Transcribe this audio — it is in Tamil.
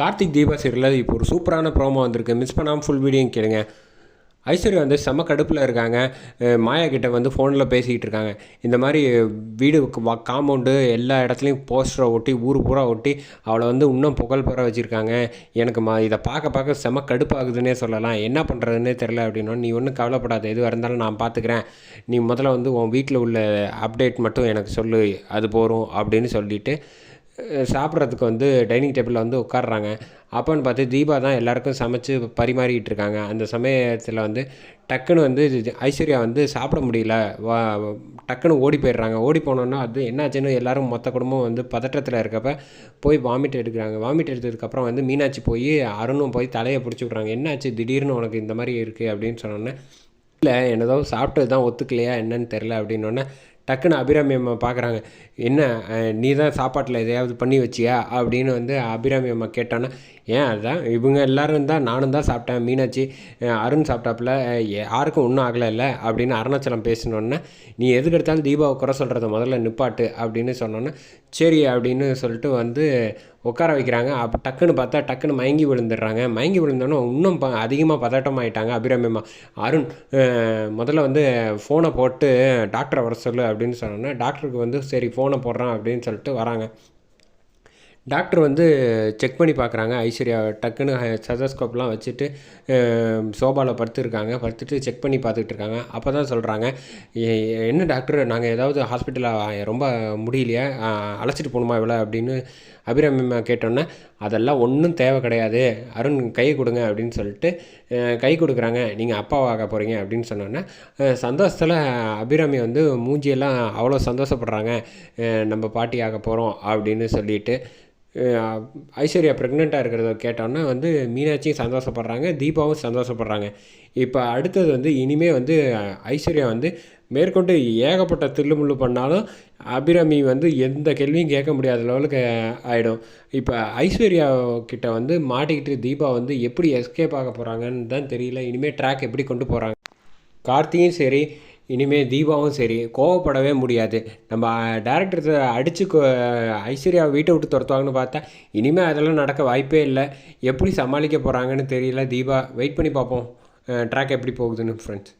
கார்த்திக் தீபா சீரியலில் இப்போ ஒரு சூப்பரான ப்ரோமோ வந்திருக்கு. மிஸ் பண்ணாமல் ஃபுல் வீடியோ கேளுங்க. ஐஸ்வர்யா வந்து செம கடுப்பில் இருக்காங்க. மாயா கிட்ட வந்து ஃபோனில் பேசிக்கிட்டு இருக்காங்க. இந்த மாதிரி வீடு காம்பவுண்டு எல்லா இடத்துலையும் போஸ்டரை ஒட்டி ஊர் பூரா ஒட்டி அவளை வந்து இன்னும் புகழ் பெற வச்சுருக்காங்க. எனக்கு மா இதை பார்க்க பார்க்க செம கடுப்பாகுதுன்னே சொல்லலாம். என்ன பண்ணுறதுன்னே தெரில அப்படின்னா. நீ ஒன்றும் கவலைப்படாத. எதுவாக இருந்தாலும் நான் பார்த்துக்கிறேன். நீ முதல்ல வந்து உன் வீட்டில் உள்ள அப்டேட் மட்டும் எனக்கு சொல்லு. அது போகிறோம் அப்படின்னு சொல்லிட்டு சாப்பிட்றதுக்கு வந்து டைனிங் டேபிளில் வந்து உட்காடுறாங்க அப்போன்னு பார்த்து தீபா தான் எல்லாருக்கும் சமைச்சு பரிமாறிக்கிட்டு இருக்காங்க. அந்த சமயத்தில் வந்து டக்குன்னு வந்து ஐஸ்வர்யா வந்து சாப்பிட முடியல. வா டக்குன்னு ஓடி போயிடுறாங்க. ஓடி போனோன்னா அது என்னாச்சுன்னு எல்லாரும் மொத்த குடும்பம் வந்து பதற்றத்தில் இருக்கப்ப போய் வாமிட் எடுக்கிறாங்க. வாமிட் எடுத்ததுக்கப்புறம் வந்து மீனாட்சி போய் அருணும் போய் தலையை பிடிச்சி விட்றாங்க. என்னாச்சு? திடீர்னு உனக்கு இந்த மாதிரி இருக்குது அப்படின்னு சொன்னோன்னே இல்லை என்னதோ சாப்பிட்டது தான் ஒத்துக்கலையா? என்னன்னு தெரில அப்படின்னோடனே டக்குன்னு அபிராமி அம்மா பார்க்குறாங்க என்ன நீ தான் சாப்பாட்டில் எதையாவது பண்ணி வச்சியா? அப்படின்னு வந்து அபிராமி அம்மா கேட்டோன்னே ஏன் அதான் இவங்க எல்லாரும் தான் நானும் தான் சாப்பிட்டேன் மீனாட்சி அருண் சாப்பிட்டாப்புல யாருக்கும் ஒன்றும் ஆகலை இல்லை அப்படின்னு அருணாச்சலம் பேசினோன்னே நீ எதுக்கு எடுத்தாலும் தீபாவை குறை சொல்கிறத முதல்ல நிப்பாட்டு அப்படின்னு சொன்னோன்னே சரி அப்படின்னு சொல்லிட்டு வந்து உட்கார வைக்கிறாங்க. அப்போ டக்குன்னு பார்த்தா டக்குன்னு மயங்கி விழுந்துடுறாங்க. மயங்கி விழுந்தோன்னே இன்னும் ப அதிகமாக பதட்டமாயிட்டாங்க அபிராமி அம்மா. அருண் முதல்ல வந்து ஃபோனை போட்டு டாக்டரை வர சொல்லு அப்படின்னு சொன்னோன்னே டாக்டருக்கு வந்து சரி ஃபோனை போடுறான் அப்படின்னு சொல்லிட்டு வராங்க. டாக்டர் வந்து செக் பண்ணி பார்க்குறாங்க. ஐஸ்வர்யா டக்குன்னு சதோஸ்கோப்லாம் வச்சுட்டு சோபாவில் படுத்துருக்காங்க. படுத்துட்டு செக் பண்ணி பார்த்துக்கிட்டு இருக்காங்க. அப்போ தான் சொல்கிறாங்க என்ன டாக்டர் நாங்கள் ஏதாவது ஹாஸ்பிட்டலில் ரொம்ப முடியலையா? அழைச்சிட்டு போகணுமா இவ்வளோ அப்படின்னு அபிராமி கேட்டோன்னே அதெல்லாம் ஒன்றும் தேவை கிடையாது. அருண் கை கொடுங்க அப்படின்னு சொல்லிட்டு கை கொடுக்குறாங்க. நீங்கள் அப்பாவாக போகிறீங்க அப்படின்னு சொன்னோன்னே சந்தோஷத்தில் அபிராமி வந்து மூஞ்சியெல்லாம் அவ்வளோ சந்தோஷப்படுறாங்க. நம்ம பாட்டி ஆக போகிறோம் அப்படின்னு சொல்லிட்டு ஐஸ்வர்யா ப்ரெக்னெண்ட்டாக இருக்கிறத கேட்டோன்னே வந்து மீனாட்சியும் சந்தோஷப்படுறாங்க தீபாவும் சந்தோஷப்படுறாங்க. இப்போ அடுத்தது வந்து இனிமேல் வந்து ஐஸ்வர்யா வந்து மேற்கொண்டு ஏகப்பட்ட தில்லுமுள்ளு பண்ணாலும் அபிராமி வந்து எந்த கேள்வியும் கேட்க முடியாத லெவலுக்கு ஆகிடும் இப்போ ஐஸ்வர்யா கிட்ட வந்து மாட்டிக்கிட்டு தீபா வந்து எப்படி எஸ்கேப் ஆக போகிறாங்கன்னு தான் தெரியல. இனிமேல் ட்ராக் எப்படி கொண்டு போகிறாங்க கார்த்தியும் சரி இனிமேல் தீபாவும் சரி கோவப்படவே முடியாது. நம்ம டேரக்டர் அடித்து ஐஸ்வர்யா வீட்டை விட்டு துரத்துவாங்கன்னு பார்த்தா இனிமேல் அதெல்லாம் நடக்க வாய்ப்பே இல்லை. எப்படி சமாளிக்க போகிறாங்கன்னு தெரியல. தீபா வெயிட் பண்ணி பார்ப்போம். ட்ராக் எப்படி போகுதுன்னு ஃப்ரெண்ட்ஸ்